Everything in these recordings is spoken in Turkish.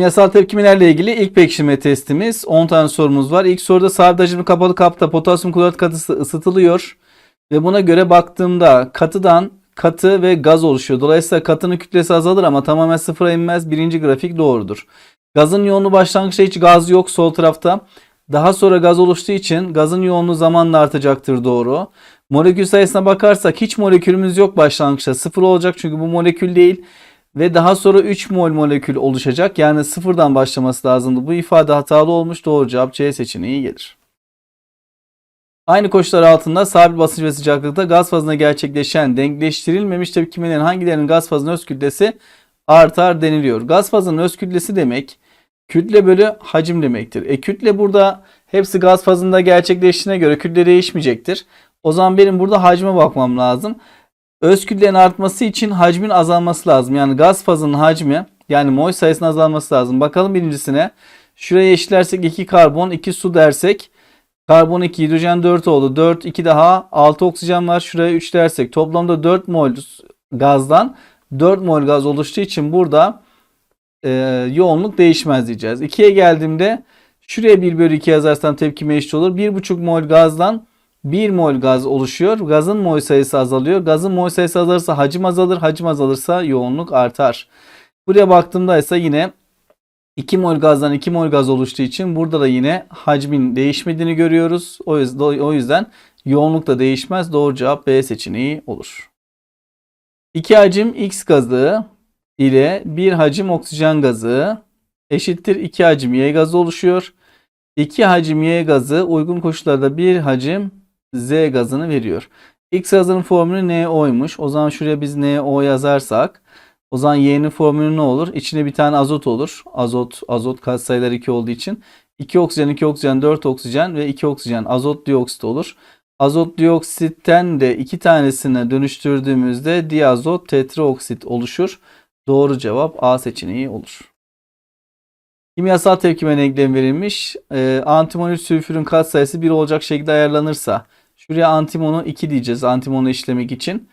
Kimyasal tepkimelerle ilgili ilk pekiştirme testimiz. 10 tane sorumuz var. İlk soruda sabit kapalı kapta potasyum klorat katısı ısıtılıyor. Ve buna göre baktığımda katıdan katı ve gaz oluşuyor. Dolayısıyla katının kütlesi azalır ama tamamen sıfıra inmez. Birinci grafik doğrudur. Gazın yoğunluğu başlangıçta hiç gaz yok sol tarafta. Daha sonra gaz oluştuğu için gazın yoğunluğu zamanla artacaktır doğru. Molekül sayısına bakarsak hiç molekülümüz yok başlangıçta. Sıfır olacak çünkü bu molekül değil. Ve daha sonra 3 mol molekül oluşacak. Yani sıfırdan başlaması lazımdı. Bu ifade hatalı olmuş. Doğru cevap C seçeneği gelir. Aynı koşullar altında sabit basınç ve sıcaklıkta gaz fazına gerçekleşen denkleştirilmemiş tepkimelerin hangilerinin gaz fazının öz kütlesi artar deniliyor. Gaz fazının öz kütlesi demek kütle bölü hacim demektir. E kütle burada hepsi gaz fazında gerçekleştiğine göre kütle değişmeyecektir. O zaman benim burada hacme bakmam lazım. Öz kütlenin artması için hacmin azalması lazım. Yani gaz fazının hacmi yani mol sayısının azalması lazım. Bakalım birincisine. Şuraya eşitlersek 2 karbon 2 su dersek karbon 2 hidrojen 4 oldu. 4 2 daha 6 oksijen var. Şuraya 3 dersek toplamda 4 mol gazdan 4 mol gaz oluştuğu için burada e, yoğunluk değişmez diyeceğiz. 2'ye geldiğimde şuraya 1 bölü 2 yazarsam tepkime eşit olur. 1,5 mol gazdan 1 mol gaz oluşuyor. Gazın mol sayısı azalıyor. Gazın mol sayısı azalırsa hacim azalır. Hacim azalırsa yoğunluk artar. Buraya baktığımda ise yine 2 mol gazdan 2 mol gaz oluştuğu için burada da yine hacmin değişmediğini görüyoruz. O yüzden, yoğunluk da değişmez. Doğru cevap B seçeneği olur. 2 hacim X gazı ile 1 hacim oksijen gazı eşittir 2 hacim Y gazı oluşuyor. 2 hacim Y gazı uygun koşullarda 1 hacim Z gazını veriyor. X gazının formülü NO'ymuş. O zaman şuraya biz NO yazarsak o zaman Y'nin formülü ne olur? İçine bir tane azot olur. Azot, azot katsayılar 2 olduğu için. 2 oksijen, 2 oksijen, 4 oksijen ve 2 oksijen azot dioksit olur. Azot dioksitten de iki tanesine dönüştürdüğümüzde diazot tetraoksit oluşur. Doğru cevap A seçeneği olur. Kimyasal tepkime denklemi verilmiş. E, antimonül sülfürün katsayısı 1 olacak şekilde ayarlanırsa şuraya antimonu 2 diyeceğiz antimonu işlemek için.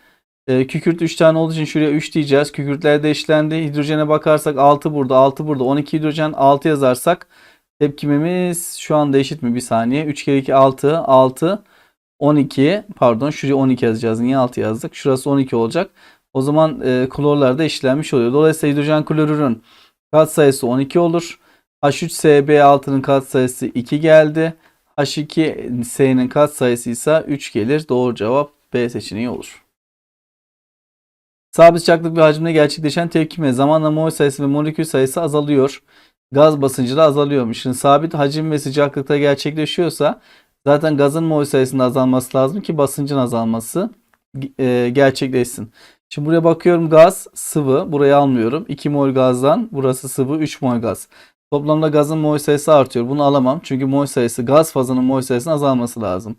E, kükürt 3 tane olduğu için şuraya 3 diyeceğiz. Kükürtler de işlendi. Hidrojene bakarsak 6 burada 6 burada 12 hidrojen 6 yazarsak tepkimemiz şu anda eşit mi? Bir saniye. 3 kere 2 6 6 12 pardon şuraya 12 yazacağız. Niye 6 yazdık? Şurası 12 olacak. O zaman e, klorlar da işlenmiş oluyor. Dolayısıyla hidrojen klorürün katsayısı 12 olur. H3SB6'nın katsayısı 2 geldi. H2S'nin katsayısı ise 3 gelir. Doğru cevap B seçeneği olur. Sabit sıcaklık ve hacimde gerçekleşen tepkime zamanla mol sayısı ve molekül sayısı azalıyor. Gaz basıncı da azalıyormuş. Şimdi sabit hacim ve sıcaklıkta gerçekleşiyorsa zaten gazın mol sayısının azalması lazım ki basıncın azalması e, gerçekleşsin. Şimdi buraya bakıyorum gaz sıvı. Burayı almıyorum. 2 mol gazdan burası sıvı 3 mol gaz. Toplamda gazın mol sayısı artıyor. Bunu alamam. Çünkü mol sayısı gaz fazının mol sayısının azalması lazım.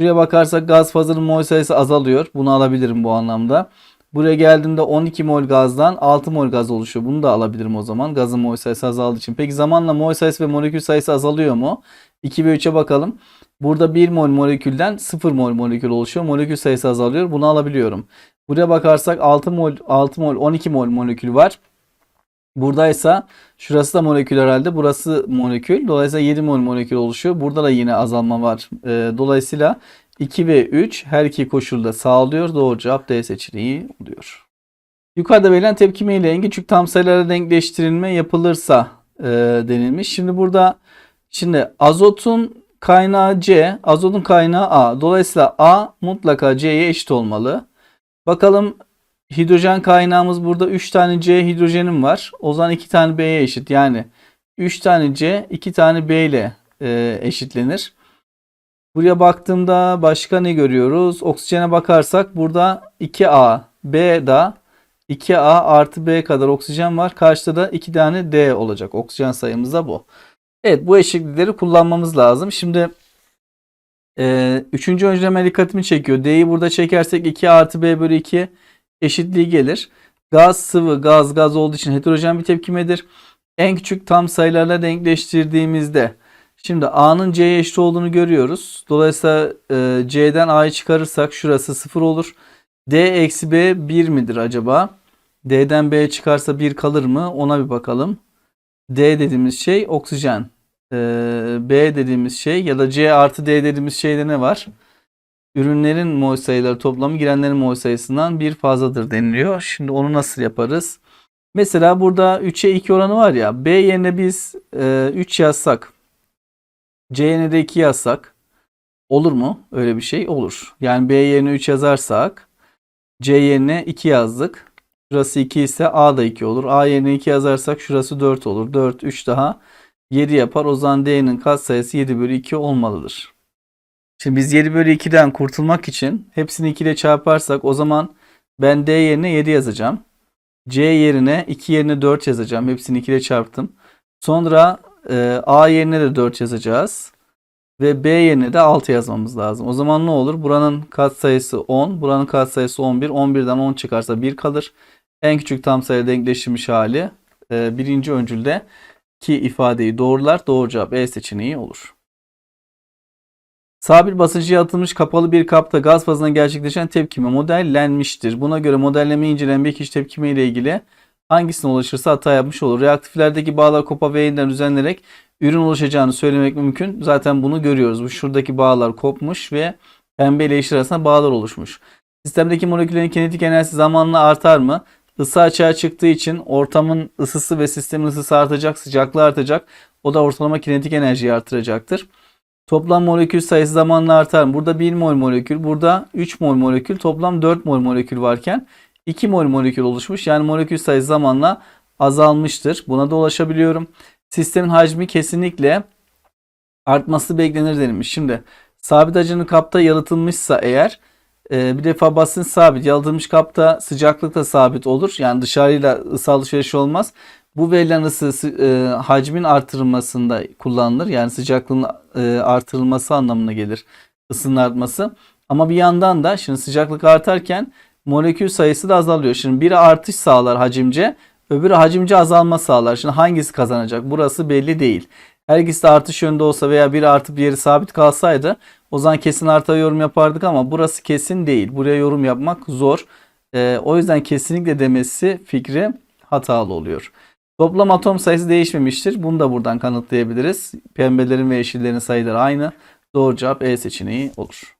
Şuraya bakarsak gaz fazının mol sayısı azalıyor. Bunu alabilirim bu anlamda. Buraya geldiğimde 12 mol gazdan 6 mol gaz oluşuyor. Bunu da alabilirim o zaman. Gazın mol sayısı azaldığı için. Peki zamanla mol sayısı ve molekül sayısı azalıyor mu? 2 ve 3'e bakalım. Burada 1 mol molekülden 0 mol molekül oluşuyor. Molekül sayısı azalıyor. Bunu alabiliyorum. Buraya bakarsak 6 mol 6 mol 12 mol molekül var. Buradaysa şurası da molekül herhalde. Burası molekül. Dolayısıyla 7 mol molekül oluşuyor. Burada da yine azalma var. Ee, dolayısıyla 2 ve 3 her iki koşulda sağlıyor. Doğru cevap D seçeneği oluyor. Yukarıda verilen tepkime ile en küçük tam sayılara denkleştirilme yapılırsa e, denilmiş. Şimdi burada şimdi azotun kaynağı C, azotun kaynağı A. Dolayısıyla A mutlaka C'ye eşit olmalı. Bakalım hidrojen kaynağımız burada 3 tane C hidrojenim var. O zaman 2 tane B'ye eşit. Yani 3 tane C 2 tane B ile e, eşitlenir. Buraya baktığımda başka ne görüyoruz? Oksijene bakarsak burada 2A, B'da 2A artı B kadar oksijen var. Karşıda da 2 tane D olacak. Oksijen sayımız da bu. Evet bu eşitlikleri kullanmamız lazım. Şimdi e, üçüncü öncüleme dikkatimi çekiyor. D'yi burada çekersek 2 artı B bölü 2 eşitliği gelir. Gaz sıvı gaz gaz olduğu için heterojen bir tepkimedir. En küçük tam sayılarla denkleştirdiğimizde şimdi A'nın C'ye eşit olduğunu görüyoruz. Dolayısıyla e, C'den A'yı çıkarırsak şurası 0 olur. D eksi B 1 midir acaba? D'den B çıkarsa 1 kalır mı? Ona bir bakalım. D dediğimiz şey oksijen. Ee, B dediğimiz şey ya da C artı D dediğimiz şeyde ne var? Ürünlerin mol sayıları toplamı girenlerin mol sayısından bir fazladır deniliyor. Şimdi onu nasıl yaparız? Mesela burada 3'e 2 oranı var ya. B yerine biz e, 3 yazsak. C yerine de 2 yazsak. Olur mu? Öyle bir şey olur. Yani B yerine 3 yazarsak C yerine 2 yazdık. Şurası 2 ise A da 2 olur. A yerine 2 yazarsak şurası 4 olur. 4, 3 daha 7 yapar. O zaman D'nin katsayısı 7 bölü 2 olmalıdır. Şimdi biz 7 bölü 2'den kurtulmak için hepsini 2 ile çarparsak o zaman ben D yerine 7 yazacağım. C yerine 2 yerine 4 yazacağım. Hepsini 2 ile çarptım. Sonra e, A yerine de 4 yazacağız. Ve B yerine de 6 yazmamız lazım. O zaman ne olur? Buranın katsayısı 10. Buranın katsayısı 11. 11'den 10 çıkarsa 1 kalır. En küçük tam sayı denkleşmiş hali e, birinci öncülde ki ifadeyi doğrular. Doğru cevap E seçeneği olur. Sabit basıncı yaratılmış kapalı bir kapta gaz fazına gerçekleşen tepkime modellenmiştir. Buna göre modelleme incelen bir kişi tepkime ile ilgili hangisine ulaşırsa hata yapmış olur. Reaktiflerdeki bağlar kopa ve yeniden düzenlenerek ürün oluşacağını söylemek mümkün. Zaten bunu görüyoruz. Bu şuradaki bağlar kopmuş ve pembe ile yeşil arasında bağlar oluşmuş. Sistemdeki moleküllerin kinetik enerjisi zamanla artar mı? Isı açığa çıktığı için ortamın ısısı ve sistemin ısısı artacak, sıcaklığı artacak. O da ortalama kinetik enerjiyi artıracaktır. Toplam molekül sayısı zamanla artar? Burada 1 mol molekül, burada 3 mol molekül, toplam 4 mol molekül varken 2 mol molekül oluşmuş. Yani molekül sayısı zamanla azalmıştır. Buna da ulaşabiliyorum. Sistemin hacmi kesinlikle artması beklenir denilmiş. Şimdi sabit hacimli kapta yalıtılmışsa eğer e, bir defa basınç sabit. Yalıtılmış kapta sıcaklık da sabit olur. Yani dışarıyla ısı alışverişi olmaz. Bu verilen ısı e, hacmin artırılmasında kullanılır. Yani sıcaklığın e, artırılması anlamına gelir. Isının artması. Ama bir yandan da şimdi sıcaklık artarken molekül sayısı da azalıyor. Şimdi biri artış sağlar hacimce, öbürü hacimce azalma sağlar. Şimdi hangisi kazanacak? Burası belli değil. Her ikisi de artış yönünde olsa veya biri artıp diğeri sabit kalsaydı o zaman kesin arta yorum yapardık ama burası kesin değil. Buraya yorum yapmak zor. Ee, o yüzden kesinlikle demesi fikri hatalı oluyor. Toplam atom sayısı değişmemiştir. Bunu da buradan kanıtlayabiliriz. Pembelerin ve yeşillerin sayıları aynı. Doğru cevap E seçeneği olur.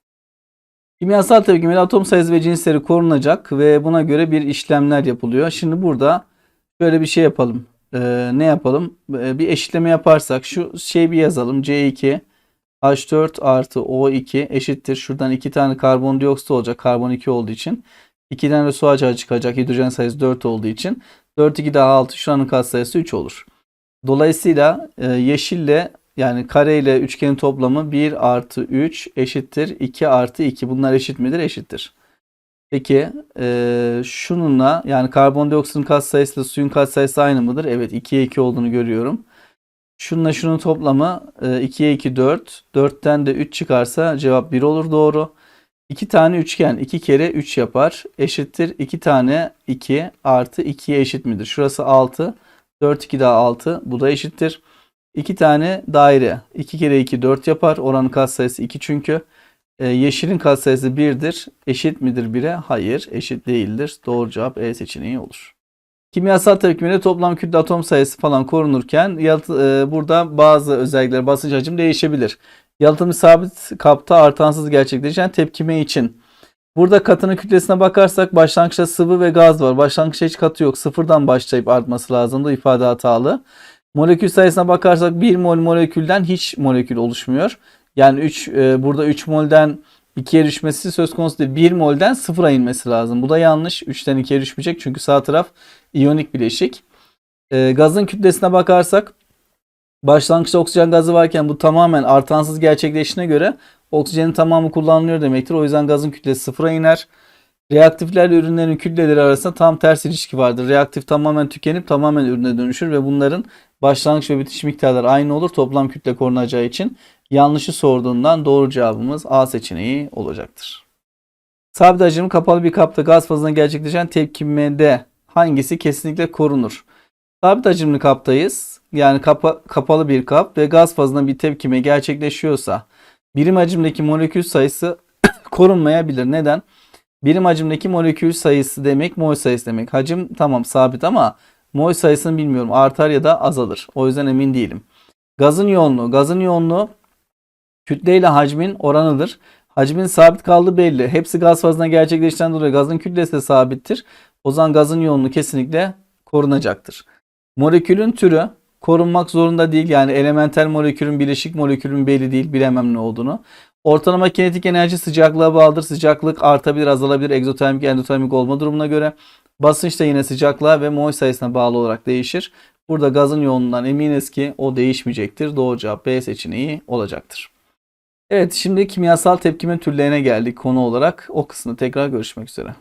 Kimyasal tepkimede atom sayısı ve cinsleri korunacak ve buna göre bir işlemler yapılıyor. Şimdi burada şöyle bir şey yapalım. Ee, ne yapalım? Ee, bir eşitleme yaparsak şu şey bir yazalım. C2 H4 artı O2 eşittir. Şuradan iki tane karbondioksit olacak. Karbon 2 olduğu için. 2 tane su açığa çıkacak. Hidrojen sayısı 4 olduğu için. 4 2 daha 6 şuranın katsayısı 3 olur. Dolayısıyla e, yeşille yani kare ile üçgenin toplamı 1 artı 3 eşittir 2 artı 2. Bunlar eşit midir? Eşittir. Peki e, şununla yani karbondioksitin katsayısı ile suyun katsayısı aynı mıdır? Evet 2'ye 2 olduğunu görüyorum. Şununla şunun toplamı e, 2'ye 2 4. 4'ten de 3 çıkarsa cevap 1 olur doğru. 2 tane üçgen 2 kere 3 yapar. Eşittir 2 tane 2 artı 2'ye eşit midir? Şurası 6. 4 2 daha 6. Bu da eşittir. 2 tane daire. 2 kere 2 4 yapar. Oranın katsayısı 2 çünkü. Ee, yeşilin katsayısı 1'dir. Eşit midir 1'e? Hayır. Eşit değildir. Doğru cevap E seçeneği olur. Kimyasal tepkimede toplam kütle atom sayısı falan korunurken e, burada bazı özellikler basınç hacim değişebilir. Yalıtımı sabit kapta artansız gerçekleşen tepkime için. Burada katının kütlesine bakarsak başlangıçta sıvı ve gaz var. Başlangıçta hiç katı yok. Sıfırdan başlayıp artması lazımdı. ifade hatalı. Molekül sayısına bakarsak 1 mol molekülden hiç molekül oluşmuyor. Yani 3 e, burada 3 molden 2'ye düşmesi söz konusu değil. 1 molden 0'a inmesi lazım. Bu da yanlış. 3'ten 2'ye düşmeyecek çünkü sağ taraf iyonik bileşik. E, gazın kütlesine bakarsak başlangıçta oksijen gazı varken bu tamamen artansız gerçekleştiğine göre oksijenin tamamı kullanılıyor demektir. O yüzden gazın kütlesi sıfıra iner. Reaktiflerle ürünlerin kütleleri arasında tam ters ilişki vardır. Reaktif tamamen tükenip tamamen ürüne dönüşür ve bunların başlangıç ve bitiş miktarları aynı olur toplam kütle korunacağı için. Yanlışı sorduğundan doğru cevabımız A seçeneği olacaktır. Sabit hacimli kapalı bir kapta gaz fazına gerçekleşen tepkimede hangisi kesinlikle korunur? Sabit hacimli kaptayız. Yani kapa, kapalı bir kap ve gaz fazına bir tepkime gerçekleşiyorsa birim hacimdeki molekül sayısı korunmayabilir. Neden? Birim hacimdeki molekül sayısı demek mol sayısı demek. Hacim tamam sabit ama Mol sayısını bilmiyorum. Artar ya da azalır. O yüzden emin değilim. Gazın yoğunluğu. Gazın yoğunluğu kütle ile hacmin oranıdır. Hacmin sabit kaldığı belli. Hepsi gaz fazına gerçekleşten dolayı gazın kütlesi de sabittir. O zaman gazın yoğunluğu kesinlikle korunacaktır. Molekülün türü korunmak zorunda değil. Yani elementel molekülün, bileşik molekülün belli değil. Bilemem ne olduğunu. Ortalama kinetik enerji sıcaklığa bağlıdır. Sıcaklık artabilir, azalabilir. Egzotermik, endotermik olma durumuna göre. Basınç da yine sıcaklığa ve mol sayısına bağlı olarak değişir. Burada gazın yoğunluğundan eminiz ki o değişmeyecektir. Doğru cevap B seçeneği olacaktır. Evet şimdi kimyasal tepkime türlerine geldik konu olarak. O kısmı tekrar görüşmek üzere.